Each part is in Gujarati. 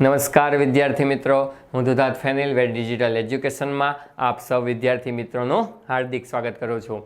નમસ્કાર વિદ્યાર્થી મિત્રો. હું દુધાત ફેનિલ વેટ ડિજિટલ એજ્યુકેશનમાં આપ સૌ વિદ્યાર્થી મિત્રોનું હાર્દિક સ્વાગત કરું છું.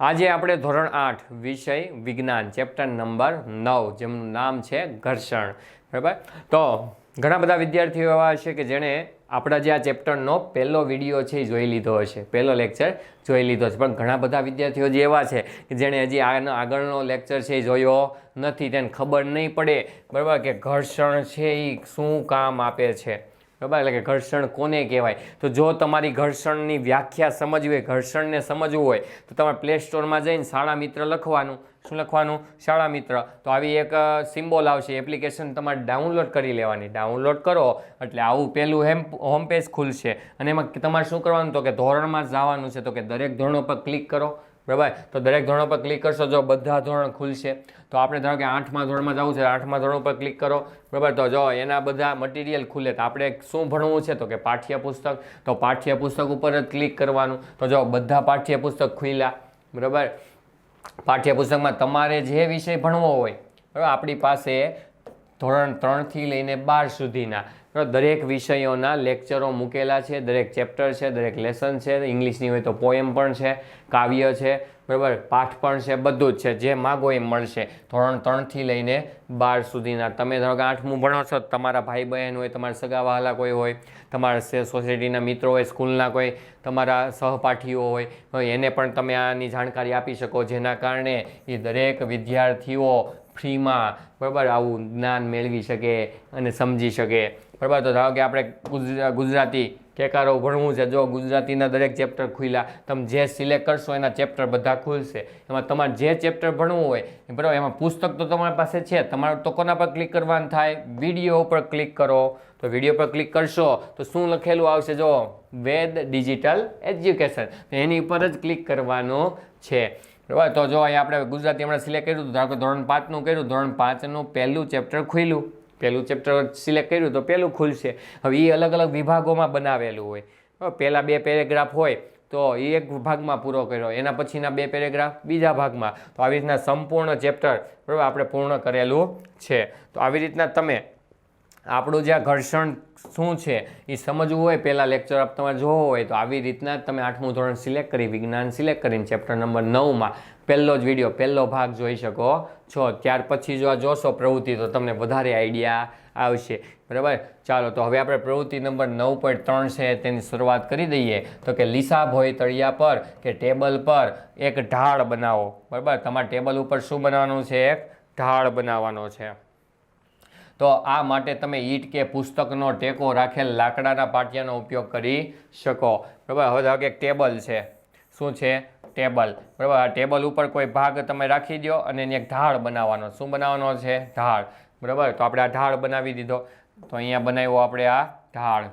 આજે આપણે ધોરણ આઠ, વિષય વિજ્ઞાન, ચેપ્ટર નંબર નવ, જેમનું નામ છે ઘર્ષણ. બરાબર? તો ઘણા બધા વિદ્યાર્થીઓ એવા હશે કે જેણે આપણા જે આ ચેપ્ટરનો પહેલો વીડિયો છે એ જોઈ લીધો હશે. પહેલો લેક્ચર જોઈ લીધો છે પણ ઘણા બધા વિદ્યાર્થીઓ જે એવા છે કે જેણે હજી આનો આગળનો લેક્ચર છે એ જોયો નથી, તેને ખબર નહીં પડે. બરાબર? કે ઘર્ષણ છે એ શું કામ આપે છે? બરાબર? એટલે કે ઘર્ષણ કોને કહેવાય? તો જો તમારી ઘર્ષણની વ્યાખ્યા સમજવી હોય, ઘર્ષણને સમજવું હોય, તો તમારે પ્લે સ્ટોરમાં જઈને શાળા મિત્ર લખવાનું. શું લખવાનું? શાળા મિત્ર. તો આવી એક સિમ્બોલ આવશે એપ્લિકેશન તમારે ડાઉનલોડ કરી લેવાની. ડાઉનલોડ કરો, એટલે આવું પહેલું હેમ હોમ પેજ ખુલશે. અને એમાં તમારે શું કરવાનું? તો કે ધોરણમાં જવાનું છે. તો કે દરેક ધોરણો પર ક્લિક કરો. બરાબર? તો દરેક ધોરણો પર ક્લિક કરશો જો બધા ધોરણ ખુલશે. તો આપણે ધારો કે આઠમા ધોરણમાં જવું છે, આઠમા ધોરણ પર ક્લિક કરો. બરાબર? તો જો એના બધા મટીરિયલ ખુલે. તો આપણે શું ભણવું છે? તો કે પાઠ્યપુસ્તક. તો પાઠ્યપુસ્તક ઉપર જ ક્લિક કરવાનું. તો જો બધા પાઠ્યપુસ્તક ખુલ્યા. બરાબર? પાઠ્યપુસ્તકમાં તમારે જે વિષય ભણવો હોય, બરાબર, આપણી પાસે ધોરણ ત્રણથી લઈને બાર સુધીના દરેક વિષયોના લેક્ચરો મૂકેલા છે, દરેક ચેપ્ટર છે, દરેક લેસન છે, ઇંગ્લિશની હોય તો પોએમ પણ છે, કાવ્ય છે બરાબર? પાઠ પણ છે, બધું જ છે. જે માગો એ મળશે. ધોરણ ત્રણથી લઈને બાર સુધીના. તમે ધારો કે આઠમું ભણો છો, તમારા ભાઈ બહેન હોય, તમારા સગા વહાલા કોઈ હોય, તમારા સોસાયટીના મિત્રો હોય, સ્કૂલના કોઈ, તમારા સહપાઠીઓ હોય એને પણ તમે આની જાણકારી આપી શકો, જેના કારણે એ દરેક વિદ્યાર્થીઓ ફ્રીમાં, બરાબર, આવું જ્ઞાન મેળવી શકે અને સમજી શકે. બરાબર? તો ધારો કે આપણે ગુજરાતી ટેકારો ભણવું છે. જો ગુજરાતીના દરેક ચેપ્ટર ખુલ્યા તમે જે સિલેક્ટ કરશો એના ચેપ્ટર બધા ખુલશે. એમાં તમારે જે ચેપ્ટર ભણવું હોય બરાબર, એમાં પુસ્તક તો તમારી પાસે છે. તમારે તો કોના પર ક્લિક કરવાનું થાય? વીડિયો ઉપર ક્લિક કરો. તો વીડિયો પર ક્લિક કરશો, તો શું લખેલું આવશે? જો, વેદ ડિજિટલ એજ્યુકેશન એની ઉપર જ ક્લિક કરવાનું છે. બરાબર? તો જો અહીંયા આપણે ગુજરાતી હમણાં સિલેક્ટ કર્યું હતું, ધારો કે ધોરણ પાંચનું કર્યું, ધોરણ પાંચનું પહેલું ચેપ્ટર ખુલ્યું. પહેલું ચેપ્ટર સિલેક્ટ કર્યું તો પહેલું ખુલશે. હવે એ અલગ અલગ વિભાગોમાં બનાવેલું હોય. પહેલાં બે પેરેગ્રાફ હોય તો એ એક ભાગમાં પૂરો કર્યો. એના પછીના બે પેરેગ્રાફ બીજા ભાગમાં. તો આવી રીતના સંપૂર્ણ ચેપ્ટર બરાબર આપણે પૂર્ણ કરેલું છે. તો આવી રીતના તમે આપણું જે આ ઘર્ષણ શું છે એ સમજવું હોય, પહેલાં લેક્ચર આપ તમારે જોવો હોય તો આવી રીતના તમે આઠમું ધોરણ સિલેક્ટ કરી, વિજ્ઞાન સિલેક્ટ કરીને ચેપ્ટર નંબર નવમાં પહેલો જ વીડિયો પહેલો ભાગ જોઈ શકો. છો, ત્યાર પછી જો આ જોશો પ્રવૃત્તિ, તો તમને વધારે આઈડિયા આવશે. બરાબર? ચાલો, તો હવે આપણે પ્રવૃત્તિ નંબર નવ પોઈન્ટ ત્રણ છે, તેની શરૂઆત કરી દઈએ. તો કે લીસા ભોય તળિયા પર કે ટેબલ પર એક ઢાળ બનાવો. બરાબર? તમારા ટેબલ ઉપર શું બનાવવાનું છે? એક ઢાળ બનાવવાનો છે. તો આ માટે તમે ઈંટ કે પુસ્તકનો ટેકો રાખેલ લાકડાના પાટિયાનો ઉપયોગ કરી શકો. બરાબર? હવે ધારો કે એક ટેબલ છે. શું છે? ટેબલ. બરાબર? આ ટેબલ ઉપર કોઈ ભાગ તમે રાખી દો અને એને એક ઢાળ બનાવવાનો. શું બનાવવાનો છે? ઢાળ બરાબર? તો આપણે આ ઢાળ બનાવી દીધો. તો અહીંયા બનાવ્યો આપણે આ ઢાળ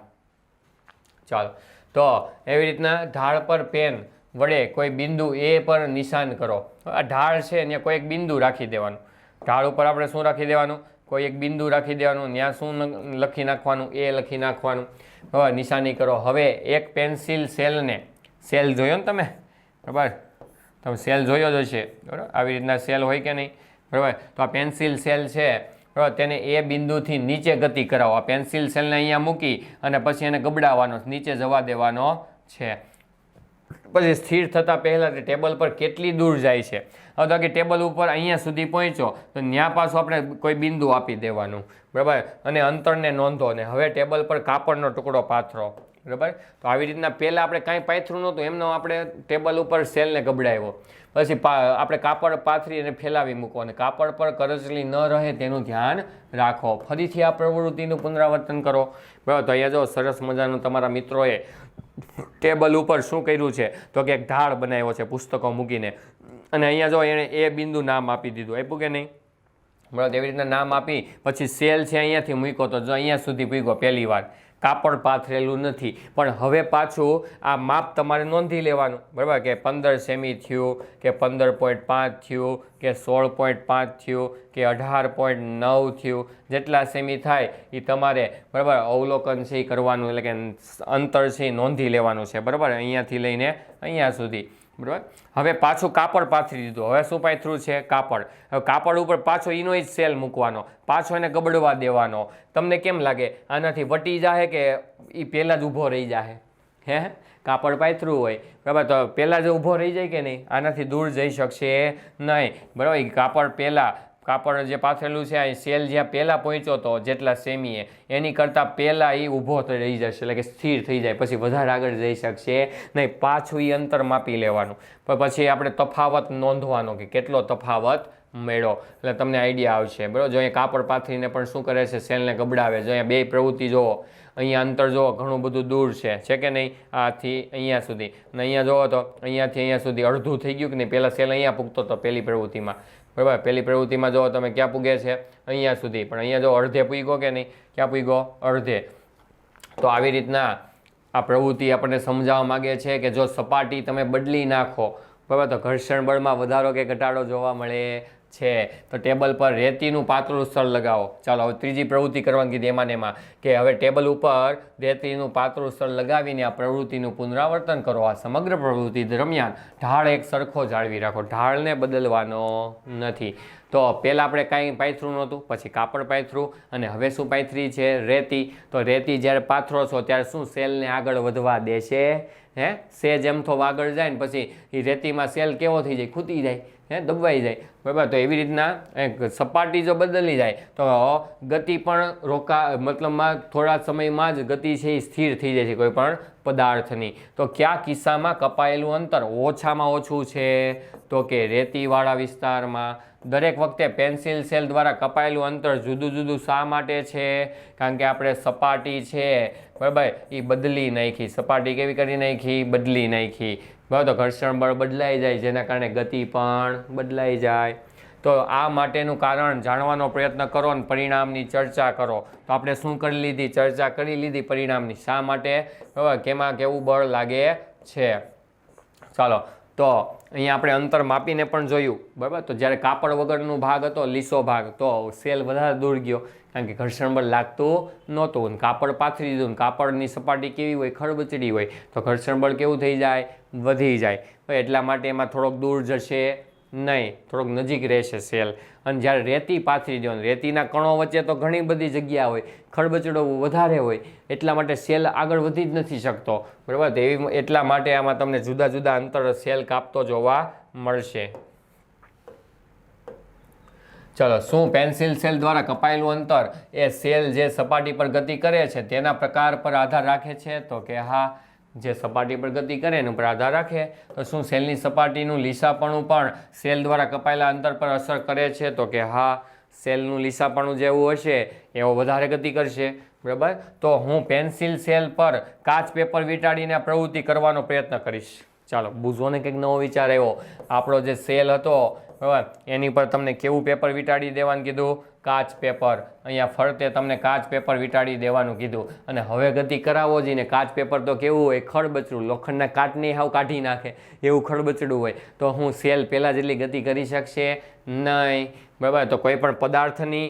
ચાલો. તો એવી રીતના ઢાળ પર પેન વડે કોઈ બિંદુ એ પર નિશાન કરો. આ ઢાળ છે ત્યાં કોઈ એક બિંદુ રાખી દેવાનું. ઢાળ ઉપર આપણે શું રાખી દેવાનું? કોઈ એક બિંદુ રાખી દેવાનું. ત્યાં શું લખી નાખવાનું? એ લખી નાખવાનું. હવે નિશાની કરો. હવે એક પેન્સિલ સેલને. સેલ જોયો ને તમે? બરાબર? તમે સેલ જોયો જ હશે. બરાબર? આવી રીતના સેલ હોય કે નહીં? બરાબર? તો આ પેન્સિલ સેલ છે. બરાબર? તેને એ બિંદુથી નીચે ગતિ કરાવો. આ પેન્સિલ સેલને અહીંયા મૂકી અને પછી એને ગબડાવવાનો, નીચે જવા દેવાનો છે. પછી સ્થિર થતાં પહેલાં તે ટેબલ પર કેટલી દૂર જાય છે? હવે તો કે ટેબલ ઉપર અહીંયા સુધી પહોંચો તો ત્યાં પાછું આપણે કોઈ બિંદુ આપી દેવાનું. બરાબર? અને અંતરને નોંધો ને હવે ટેબલ પર કાપડનો ટુકડો પાથરો. બરાબર? તો આવી રીતના પહેલાં આપણે કાંઈ પાથરું નહોતું, એમનો આપણે ટેબલ ઉપર સેલને ગબડાવ્યો. પછી આપણે કાપડ પાથરી અને ફેલાવી મૂકો. અને કાપડ પર કરચલી ન રહે તેનું ધ્યાન રાખો. ફરીથી આ પ્રવૃત્તિનું પુનરાવર્તન કરો. બરાબર? તો અહીંયા જો સરસ મજાનું તમારા મિત્રોએ ટેબલ ઉપર શું કર્યું છે? તો કે એક ઢાળ બનાવ્યો છે પુસ્તકો મૂકીને. અને અહીંયા જો એણે એ બિંદુ નામ આપી દીધું. આપ્યું કે નહીં? બરાબર? એવી રીતના નામ આપી પછી સેલ છે અહીંયાથી મૂક્યો. તો જો અહીંયા સુધી પૂગ્યો પહેલી વાર. કાપડ પાથરેલું નથી. પણ હવે પાછું આ માપ તમારે નોંધી લેવાનું. બરાબર? કે પંદર સેમી થયું, કે પંદર પોઈન્ટ પાંચ થયું, કે સોળ પોઈન્ટ પાંચ થયું, કે અઢાર પોઈન્ટ નવ થયું, જેટલા સેમી થાય એ તમારે, બરાબર, અવલોકન કરવાનું, એટલે કે અંતર નોંધી લેવાનું છે. બરાબર? અહીંયાથી લઈને અહીંયા સુધી. બરાબર? હવે પાછું કાપડ પાથરી દીધું. હવે શું પાથરું છે? કાપડ. હવે કાપડ ઉપર પાછો એનો જ સેલ મૂકવાનો. પાછો એને ગબડવા દેવાનો. તમને કેમ લાગે? આનાથી વટી જાહે કે એ પહેલાં જ ઊભો રહી જાહે? હે? કાપડ પાથરું હોય. બરાબર? તો પહેલાં જ ઊભો રહી જાય કે નહીં? આનાથી દૂર જઈ શકશે નહીં. બરાબર? કાપડ પહેલાં કાપડ જે પાથરેલું છે આ સેલ જ્યાં પહેલાં પહોંચ્યો હતો, જેટલા સેમીએ, એની કરતાં પહેલાં એ ઊભો થઈ રહી જશે, એટલે કે સ્થિર થઈ જાય, પછી વધારે આગળ જઈ શકશે નહીં, પાછું એ અંતર માપી લેવાનું. પછી આપણે તફાવત નોંધવાનો કે કેટલો તફાવત મેળો. એટલે તમને આઈડિયા આવશે. બરાબર? જો અહીંયા કાપડ પાથરીને પણ શું કરે છે, સેલને ગબડાવે જો અહીંયા બે પ્રવૃત્તિ જુઓ. અહીંયા અંતર જુઓ, ઘણું બધું દૂર છે. છે કે નહીં? આથી અહીંયા સુધી. અને અહીંયા જુઓ તો, અહીંયાથી અહીંયા સુધી અડધું થઈ ગયું કે નહીં? પહેલાં સેલ અહીંયા પૂગતો હતો પહેલી પ્રવૃત્તિમાં. બરાબર? પહેલી પ્રવૃત્તિમાં જુઓ, તમે ક્યાં પૂગે છે? અહીંયા સુધી. પણ અહીંયા જો અડધે પૂગો કે નહીં? ક્યાં પૂગો અડધે. તો આવી રીતના આ પ્રવૃત્તિ આપણને સમજાવવા માગે છે કે જો સપાટી તમે બદલી નાખો. બરાબર? તો ઘર્ષણ બળમાં વધારો કે ઘટાડો જોવા મળે. છે. તો ટેબલ પર રેતીનું પાતળું સ્તર લગાવો. ચાલો, હવે ત્રીજી પ્રવૃત્તિ કરવાની કીધી એમાં એમાં કે હવે ટેબલ ઉપર રેતીનું પાતળું સ્તર લગાવીને આ પ્રવૃત્તિનું પુનરાવર્તન કરો. આ સમગ્ર પ્રવૃત્તિ દરમિયાન ઢાળ એક સરખો જાળવી રાખો. ઢાળને બદલવાનો નથી. તો પહેલાં આપણે કાંઈ પાથરું નહોતું, પછી કાપડ પાથરું અને હવે શું પાથરી છે? રેતી. તો રેતી જ્યારે પાથરો છો ત્યારે શું સેલને આગળ વધવા દેશે? હે? સેજ એમ તો આગળ જાય ને પછી એ રેતીમાં સેલ કેવો થઈ જાય? ખૂટી જાય. હે, દબાઈ જાય. બરાબર? તો એવી રીતના સપાટી જો બદલી જાય, તો ગતિ પણ રોકા મતલબમાં થોડા સમયમાં જ ગતિ છે એ સ્થિર થઈ જાય છે કોઈ પણ પદાર્થની. તો કયા કિસ્સામાં કપાયેલું અંતર ઓછામાં ઓછું છે? તો કે રેતીવાળા વિસ્તારમાં. દરેક વખતે પેન્સિલ સેલ દ્વારા કપાયેલું અંતર જુદું જુદું શા માટે છે? કારણ કે આપણે સપાટી છે. બરાબર? એ બદલી નાખી. સપાટી કેવી કરી નાખી? બદલી નાખી. બરાબર તો ઘર્ષણ બળ બદલાઈ જાય, જેના કારણે ગતિ પણ બદલાઈ જાય. તો આ માટેનું કારણ જાણવાનો પ્રયત્ન કરો અને પરિણામની ચર્ચા કરો. તો આપણે શું કરી લીધી? ચર્ચા કરી લીધી પરિણામની. શા માટે? કેમાં કેવું બળ લાગે છે? ચાલો. તો અહીંયા આપણે અંતર માપીને પણ જોયું, બરાબર? તો જ્યારે કાપડ વગરનો ભાગ હતો, લીસો ભાગ, તો સેલ વધારે દૂર ગયો, કારણ કે ઘર્ષણ બળ લાગતું નહોતું અને કાપડ પાથરી દીધું ને કાપડની સપાટી કેવી હોય, ખરબચડી હોય, તો ઘર્ષણ બળ કેવું થઈ જાય? વધી જાય. એટલા માટે એમાં થોડોક દૂર જશે. નહીં, થોડોક નજીક રહેશે સેલ. અને જ્યારે રેતી પાથરી દો રેતીના કણો વચ્ચે તો ઘણી બધી જગ્યા હોય, ખડબચડો વધારે હોય, એટલા માટે સેલ આગળ વધી જ નથી શકતો. બરાબર? એવી એટલા માટે આમાં તમને જુદા જુદા અંતર સેલ કાપતો જોવા મળશે. ચલો, શું પેન્સિલ સેલ દ્વારા કપાયેલું અંતર એ સેલ જે સપાટી પર ગતિ કરે છે તેના પ્રકાર પર આધાર રાખે છે? તો કે હા જે સપાટી પર ગતિ કરે એના ઉપર આધાર રાખે. તો શું સેલની સપાટીનું લીસાપણું પણ સેલ દ્વારા કપાયેલા અંતર પર અસર કરે છે? તો કે હા, સેલનું લીસાપણું જેવું હશે, એવો વધારે ગતિ કરશે. બરાબર? તો હું પેન્સિલ સેલ પર કાચ પેપર વીંટાડીને પ્રવૃત્તિ કરવાનો પ્રયત્ન કરીશ. ચાલો, બુઝોને કંઈક નવો વિચાર આવ્યો. આપણો જે સેલ હતો, બરાબર, એની પર તમને કેવું પેપર વીંટાડી દેવાનું કીધું? કાચ પેપર. અહીંયા ફરતે તમને કાચ પેપર વીંટાળી દેવાનું કીધું. અને હવે ગતિ કરાવો જઈને કાચ પેપર તો કેવું હોય, ખડબચડું. લોખંડના કાચને હાવ કાઢી નાખે, એવું ખડબચડું હોય. તો હું સેલ પહેલાં જેટલી ગતિ કરી શકશે નહીં. બરાબર? તો કોઈ પણ પદાર્થની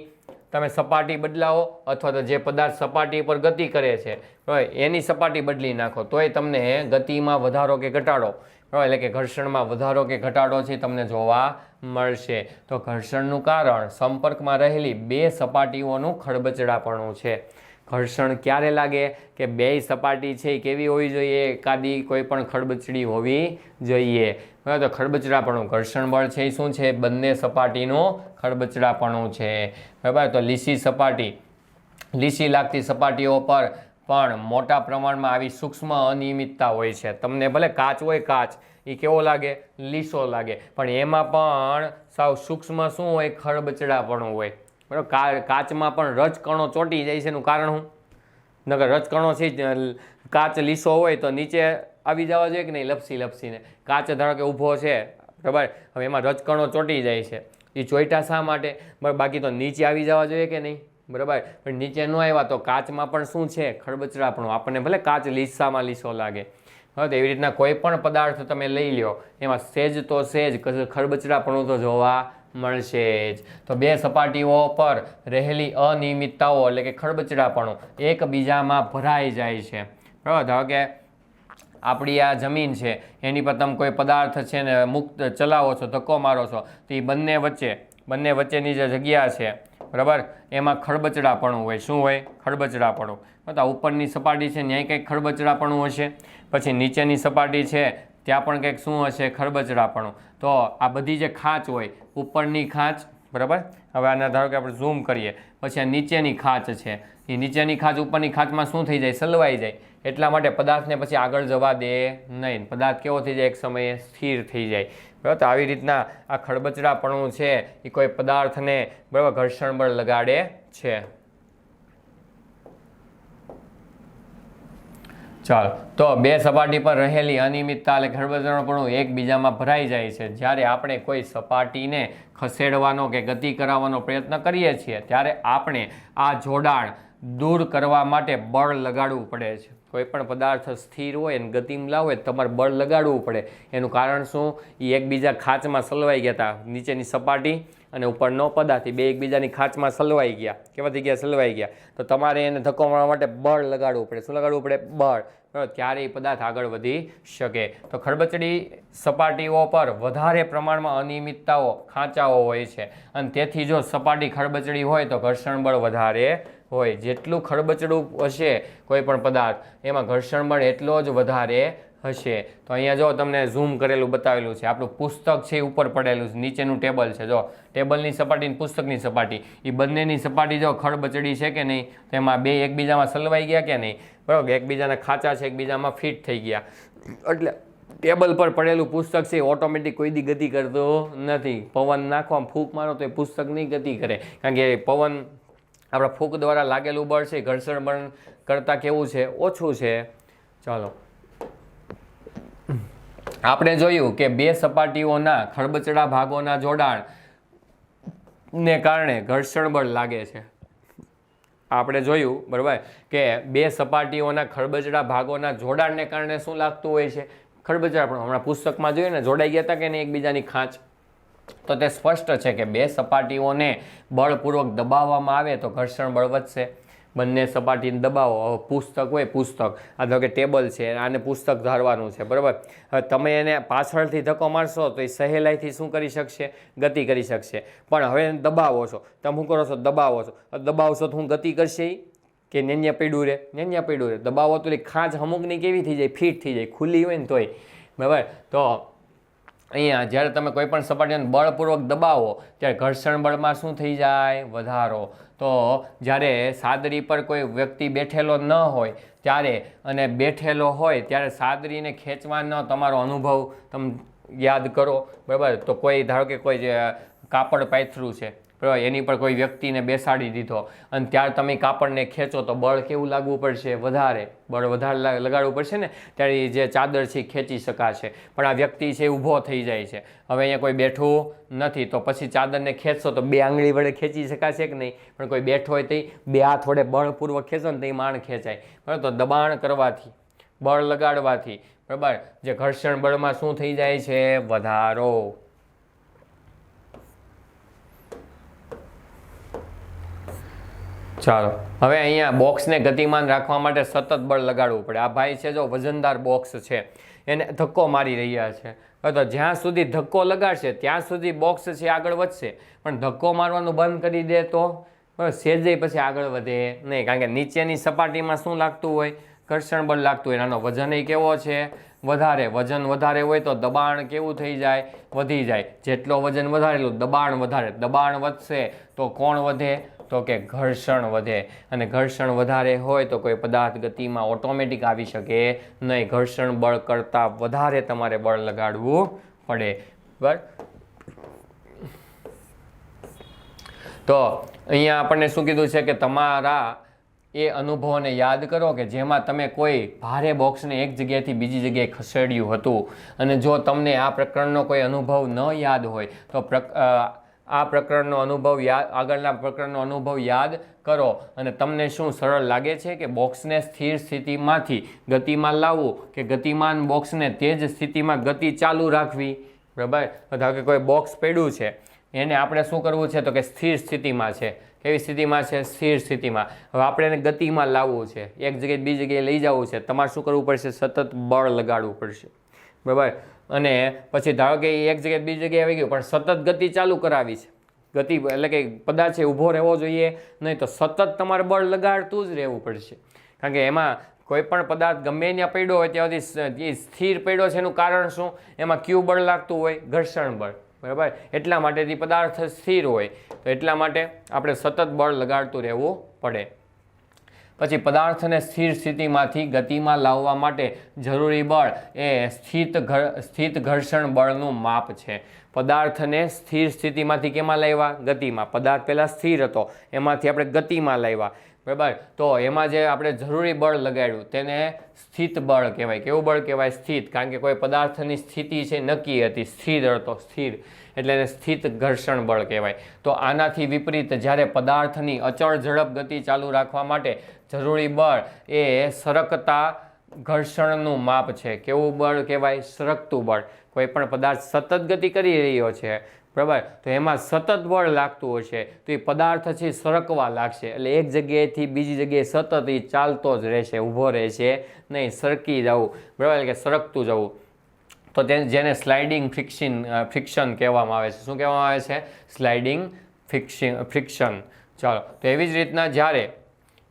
તમે સપાટી બદલાવો અથવા તો જે પદાર્થ સપાટી પર ગતિ કરે છે બરાબર એની સપાટી બદલી નાખો. તોય તમને ગતિમાં વધારો કે ઘટાડો બરાબર એટલે કે ઘર્ષણમાં વધારો કે ઘટાડો છે, તમને જોવા મળશે. તો ઘર્ષણનું કારણ, સંપર્કમાં રહેલી બે સપાટીઓનું ખડબચડાપણું છે. ઘર્ષણ ક્યારે લાગે કે બે સપાટી છે કેવી હોવી જોઈએ? એકાદી કોઈ પણ ખડબચડી હોવી જોઈએ. બરાબર તો ખડબચડાપણું, ઘર્ષણ બળ છે એ શું છે? બંને સપાટીનું ખડબચડાપણું છે. બરાબર તો લીસી સપાટી, લીસી લાગતી સપાટીઓ પર પણ મોટા પ્રમાણમાં આવી સૂક્ષ્મ અનિયમિતતા હોય છે. તમને ભલે કાચ હોય કાચ એ કેવો લાગે? લીસો લાગે. પણ એમાં પણ સાવ સૂક્ષ્મ શું હોય? ખડબચડાપણું હોય. બરાબર? કાચમાં પણ રજકણો ચોંટી જાય છે એનું કારણ શું? નગર રજકણો છે કાચ લીસો હોય તો નીચે આવી જવા જોઈએ કે નહીં? લપસી, લપસીને. કાચ ધારો કે ઊભો છે, બરાબર? હવે એમાં રજકણો ચોંટી જાય છે. એ ચોઈટા શા માટે? બરાબર? બાકી તો નીચે આવી જવા જોઈએ કે નહીં? બરાબર? પણ નીચે ન આવ્યા તો કાચમાં પણ શું છે? ખડબચડાપણું આપણને ભલે કાચ લીસામાં લીસો લાગે. હવે તો એવી રીતના કોઈ પણ પદાર્થ તમે લઈ લ્યો, એમાં સેજ તો સેજ ખરબચડાપણું તો જોવા મળશે જ. તો બે સપાટીઓ પર રહેલી અનિયમિતતાઓ એટલે કે ખરબચડાપણું એકબીજામાં ભરાઈ જાય છે. બરાબર? ધારો કે આપણી આ જમીન છે, એની પર તમે કોઈ પદાર્થ છે ને મુક્ત ચલાવો છો, ધક્કો મારો છો, તો એ બંને વચ્ચે, બંને વચ્ચેની જે જગ્યા છે બરાબર? એમાં ખળબચડાપણું હોય. શું હોય? ખળબચડાપણું બતા ઉપરની સપાટી છે ત્યાં કંઈક ખળબચડાપણું હશે. પછી નીચેની સપાટી છે, ત્યાં પણ કંઈક શું હશે? ખળબચડાપણું તો આ બધી જે ખાંચ હોય, ઉપરની ખાંચ, બરાબર? હવે આના ધારો કે આપણે ઝૂમ કરીએ. પછી આ નીચેની ખાંચ છે. એ નીચેની ખાંચ, ઉપરની ખાંચમાં શું થઈ જાય? સલવાઈ જાય. એટલા માટે પદાર્થને પછી આગળ જવા દે નહીં. પદાર્થ કેવો થઈ જાય? એક સમયે સ્થિર થઈ જાય. બરાબર તો આવી રીતના આ ખડબચડાપણું છે એ કોઈ પદાર્થને બરાબર ઘર્ષણ બળ લગાડે છે. ચાલો, તો બે સપાટી પર રહેલી અનિયમિતતા એટલે ખડબચડપણું એકબીજામાં ભરાઈ જાય છે. જ્યારે આપણે કોઈ સપાટીને ખસેડવાનો કે ગતિ કરાવવાનો પ્રયત્ન કરીએ છીએ, ત્યારે આપણે આ જોડાણ દૂર કરવા માટે બળ લગાડવું પડે છે. કોઈ પણ પદાર્થ સ્થિર હોય અને ગતિમાં હોય તમારે બળ લગાડવું પડે. એનું કારણ શું? એ એકબીજા ખાંચમાં સલવાઈ ગયા હતા નીચેની સપાટી અને ઉપરનો પદાર્થ બે એકબીજાની ખાંચમાં સલવાઈ ગયા. કેવા થઈ ગયા? સલવાઈ ગયા. તો તમારે એને ધક્કો મારવા માટે બળ લગાડવું પડે. શું લગાડવું પડે? બળ. ત્યારે એ પદાર્થ આગળ વધી શકે. તો ખડબચડી સપાટીઓ પર વધારે પ્રમાણમાં અનિયમિતતાઓ ખાંચાઓ હોય છે. અને તેથી જો સપાટી ખડબચડી હોય તો ઘર્ષણ બળ વધારે હોય, જેટલું ખડબચડું હશે કોઈ પણ પદાર્થ, એમાં ઘર્ષણ બળ એટલો જ વધારે હશે. તો અહીંયા જો તમને ઝૂમ કરેલું બતાવેલું છે, આપણું પુસ્તક છે ઉપર પડેલું છે, નીચેનું ટેબલ છે. જો ટેબલની સપાટી પુસ્તકની સપાટી એ બંનેની સપાટી જો ખડબચડી છે કે નહીં, તો એમાં બે એકબીજામાં સલવાઈ ગયા કે નહીં? બરાબર, એકબીજાના ખાંચા છે, એકબીજામાં ફિટ થઈ ગયા. એટલે ટેબલ પર પડેલું પુસ્તક છે ઓટોમેટિક કોઈ દી ગતિ કરતું નથી. પવન નાખવા ફૂંક મારો તો એ પુસ્તક નહીં ગતિ કરે. કારણ કે પવન આપણા ફૂંક દ્વારા લાગેલું બળ છે, ઘર્ષણ બળ કરતાં કેવું છે? ઓછું છે. ચાલો. આપણે જોયું કે બે સપાટીઓના ખડબચડા ભાગોના જોડાણ ને કારણે ઘર્ષણ બળ લાગે છે. આપણે જોયું, બરાબર, કે બે સપાટીઓના ખડબચડા ભાગોના જોડાણને કારણે શું લાગતું હોય છે? ખડબચડા પણ હમણાં પુસ્તકમાં જોયું ને, જોડાઈ ગયા હતા કે નહીં? એકબીજાની ખાંચ તો તે સ્પષ્ટ છે કે બે સપાટીઓને બળપૂર્વક દબાવવામાં આવે તો ઘર્ષણ બળ વધશે. બંને સપાટીને દબાવો. પુસ્તક હોય પુસ્તક. ધારો કે ટેબલ છે, આને પુસ્તક ધારવાનું છે, બરાબર? તમે એને પાછળથી ધક્કો મારશો તો એ સહેલાઈથી શું કરી શકશે? ગતિ કરી શકશે. પણ હવે એને દબાવો છો. તમે શું કરો છો? દબાવો છો. દબાવશો તો હું ગતિ કરશે એ કે નેન્યા પીડું રહે નેન્યા પીડું રહે દબાવો તો એ ખાંચ અમુકની કેવી થઈ જાય? ફિટ થઈ જાય. ખુલ્લી હોય ને તોય. બરાબર? તો અહીંયા જ્યારે તમે કોઈ પણ સપાટીને બળપૂર્વક દબાવો, ત્યારે ઘર્ષણ બળમાં શું થઈ જાય? વધારો. તો જ્યારે સાદરી પર કોઈ વ્યક્તિ બેઠેલો ન હોય, ત્યારે અને બેઠેલો હોય, ત્યારે સાદરીને ખેંચવાનો તમારો અનુભવ તમે યાદ કરો, બરાબર? તો કોઈ, ધારો કે કોઈ કાપડ પાથરું છે, બરાબર? એની પર કોઈ વ્યક્તિને બેસાડી દીધો અને ત્યારે તમે કાપડને ખેંચો તો બળ કેવું લાગવું પડશે? વધારે. બળ વધારે લગાડવું પડશે ને? ત્યારે જે ચાદર છે ખેંચી શકાશે. પણ આ વ્યક્તિ છે ઊભો થઈ જાય છે. હવે અહીંયા કોઈ બેઠું નથી, તો પછી ચાદરને ખેંચશો તો બે આંગળી વડે ખેંચી શકાશે કે નહીં? પણ કોઈ બેઠો હોય તો બે હાથ વડે બળપૂર્વક ખેંચો ને તો એ માણ ખેંચાય. બરાબર? તો દબાણ કરવાથી, બળ લગાડવાથી બરાબર? જે ઘર્ષણ બળમાં શું થઈ જાય છે? વધારો. ચાલો, હવે અહીંયા બોક્સને ગતિમાન રાખવા માટે સતત બળ લગાડવું પડે. આ ભાઈ છે જો વજનદાર બોક્સ છે. એને ધક્કો મારી રહ્યા છે. તો જ્યાં સુધી ધક્કો લગાડશે, ત્યાં સુધી બોક્સ છે આગળ વધશે. પણ ધક્કો મારવાનું બંધ કરી દે તો? સેજે પછી આગળ વધે નહીં. કારણ કે નીચેની સપાટીમાં શું લાગતું હોય? ઘર્ષણ બળ લાગતું હોય આનો વજન એ કેવો છે? વધારે વજન વધારે હોય તો દબાણ કેવું થઈ જાય? વધી જાય. જેટલો વજન વધારે એટલું દબાણ વધારે. દબાણ વધશે તો કોણ વધે? તો કે ઘર્ષણ વધે. અને ઘર્ષણ વધારે હોય તો કોઈ પદાર્થ ગતિમાં ઓટોમેટિક આવી શકે નહીં. ઘર્ષણ બળ કરતાં વધારે તમારે બળ લગાડવું પડે. બરાબર તો અહીંયા આપણને શું કીધું છે કે તમારા એ અનુભવોને યાદ કરો કે જેમાં તમે કોઈ ભારે બોક્સને એક જગ્યાએથી બીજી જગ્યાએ ખસેડ્યું હતું. અને જો તમને આ પ્રકરણનો કોઈ અનુભવ ન યાદ હોય, તો પ્રક આ પ્રકરણનો અનુભવ યાદ આગળના પ્રકરણનો અનુભવ યાદ કરો. અને તમને શું સરળ લાગે છે કે બોક્સને સ્થિર સ્થિતિમાંથી ગતિમાં લાવવું કે ગતિમાન બોક્સને તે જ સ્થિતિમાં ગતિ ચાલુ રાખવી? બરાબર? ધારો કે કોઈ બોક્સ પડ્યું છે, એને આપણે શું કરવું છે? તો કે સ્થિર સ્થિતિમાં છે. કેવી સ્થિતિમાં છે, સ્થિર સ્થિતિમાં. હવે આપણે એને ગતિમાં લાવવું છે. એક જગ્યાએ બીજી જગ્યાએ લઈ જવું છે. તમારે શું કરવું પડશે? સતત બળ લગાડવું પડશે. બરાબર? અને પછી ધારો કે એક જગ્યાએ બીજી જગ્યાએ આવી ગયું, પણ સતત ગતિ ચાલુ કરાવી છે. ગતિ એટલે કે પદાર્થ ઊભો રહેવો જોઈએ, નહીં તો સતત તમારે બળ લગાડતું જ રહેવું પડશે. કારણ કે એમાં કોઈ પણ પદાર્થ ગમે ત્યાં પડ્યો હોય ત્યાંથી સ્થિર પડ્યો છે એનું કારણ શું? એમાં ક્યુ બળ લાગતું હોય? ઘર્ષણ બળ. બરાબર? એટલા માટેથી પદાર્થ સ્થિર હોય. તો એટલા માટે આપણે સતત બળ લગાડતું રહેવું પડે. પછી પદાર્થને સ્થિર સ્થિતિમાંથી ગતિમાં લાવવા માટે જરૂરી બળ એ સ્થિત સ્થિત ઘર્ષણ બળનું માપ છે. પદાર્થને સ્થિર સ્થિતિમાંથી કેમાં લાવ્યા? ગતિમાં. પદાર્થ પહેલાં સ્થિર હતો. એમાંથી આપણે ગતિમાં લાવ્યા. બરાબર? તો એમાં જે આપણે જરૂરી બળ લગાડ્યું તેને સ્થિત બળ કહેવાય. કેવું બળ કહેવાય? સ્થિત. કારણ કે કોઈ પદાર્થની સ્થિતિ છે નક્કી હતી. સ્થિર હતો. સ્થિર. એટલે એને સ્થિત ઘર્ષણ બળ કહેવાય. તો આનાથી વિપરીત જ્યારે પદાર્થની અચળ ઝડપ ગતિ ચાલુ રાખવા માટે જરૂરી બળ એ સરકતા ઘર્ષણનું માપ છે. કેવું બળ કહેવાય? સરકતું બળ. કોઈ પણ પદાર્થ સતત ગતિ કરી રહ્યો છે. બરાબર? તો એમાં સતત બળ લાગતું હશે. તો એ પદાર્થ છે સરકવા લાગશે. એટલે એક જગ્યાએથી બીજી જગ્યાએ સતત એ ચાલતો જ રહેશે, ઊભો રહેશે, નહીં સરકી જવું. બરાબર? એટલે કે સરકતું જવું. તો તે જેને સ્લાઇડિંગ ફ્રિક્શન ફ્રિક્શન કહેવામાં આવે છે. શું કહેવામાં આવે છે? સ્લાઇડિંગ ફિક્શિંગ ફ્રિક્શન ચાલો. તો એવી જ રીતના જ્યારે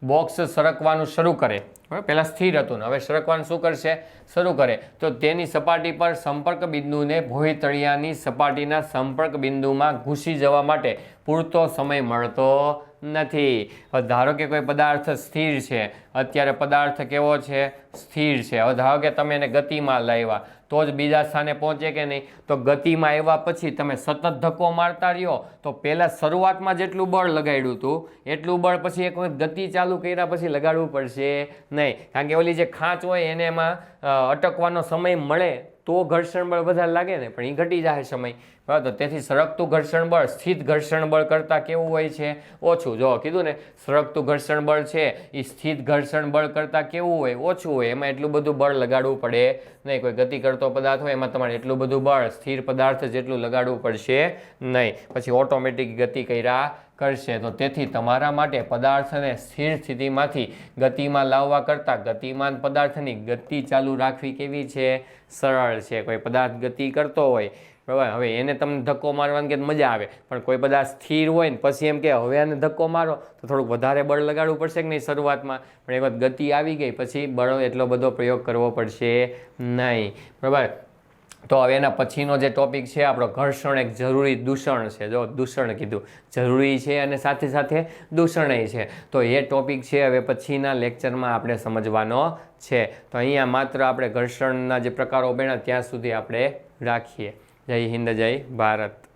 બોક્સ સરકવાનું શરૂ કરે. પહેલાં સ્થિર હતું ને, હવે સરકવાનું શું કરશે? શરૂ કરે. તો તેની સપાટી પર સંપર્ક બિંદુને ભોય તળિયાની સપાટીના સંપર્ક બિંદુમાં ઘૂસી જવા માટે પૂરતો સમય મળતો નથી. ધારો કે કોઈ પદાર્થ સ્થિર છે, અત્યારે પદાર્થ કેવો છે? સ્થિર છે. હવે ધારો કે તમે એને ગતિમાં લાવ્યા, તો જ બીજા સ્થાને પહોંચે કે નહીં? તો ગતિમાં આવ્યા પછી તમે સતત ધક્કો મારતા રહ્યો, તો પહેલાં શરૂઆતમાં જેટલું બળ લગાડ્યું હતું એટલું બળ પછી એક વખત ગતિ ચાલુ કર્યા પછી લગાડવું પડશે નહીં. કારણ કે ઓલી જે ખાંચ હોય એને એમાં અટકવાનો સમય મળે, તો ઘર્ષણ બળ વધારે લાગે ને, પણ એ ઘટી જાય સમય. બરાબર તેથી સરકતું ઘર્ષણ બળ, સ્થિત ઘર્ષણ બળ કરતાં કેવું હોય છે? ઓછું. જો કીધું ને, સરકતું ઘર્ષણ બળ છે એ સ્થિત ઘર્ષણ બળ કરતાં કેવું હોય? ઓછું હોય. એમાં એટલું બધું બળ લગાડવું પડે. નહીં, કોઈ ગતિ કરતો પદાર્થ હોય, એમાં તમારે એટલું બધું બળ, સ્થિર પદાર્થ જેટલું લગાડવું પડશે નહીં. પછી ઓટોમેટિક ગતિ કર્યા કરશે. તો તેથી તમારા માટે પદાર્થને સ્થિર સ્થિતિમાંથી ગતિમાં લાવવા કરતાં ગતિમાન પદાર્થની ગતિ ચાલુ રાખવી કેવી છે? સરળ છે. કોઈ પદાર્થ ગતિ કરતો હોય બરાબર? હવે એને તમને ધક્કો મારવાની કે મજા આવે, પણ કોઈ બધા સ્થિર હોય ને પછી એમ કે હવે આને ધક્કો મારો, તો થોડુંક વધારે બળ લગાડવું પડશે કે નહીં શરૂઆતમાં? પણ એક વખત ગતિ આવી ગઈ, પછી બળ એટલો બધો પ્રયોગ કરવો પડશે નહીં. બરાબર? તો હવે એના પછીનો જે ટોપિક છે, આપણો ઘર્ષણ એક જરૂરી દૂષણ છે. જો દૂષણ કીધું, જરૂરી છે અને સાથે સાથે દૂષણય છે. તો એ ટોપિક છે હવે પછીના લેક્ચરમાં આપણે સમજવાનો છે. તો અહીંયા માત્ર આપણે ઘર્ષણના જે પ્રકારો બન્યા ત્યાં સુધી આપણે રાખીએ. જય હિન્દ જય ભારત.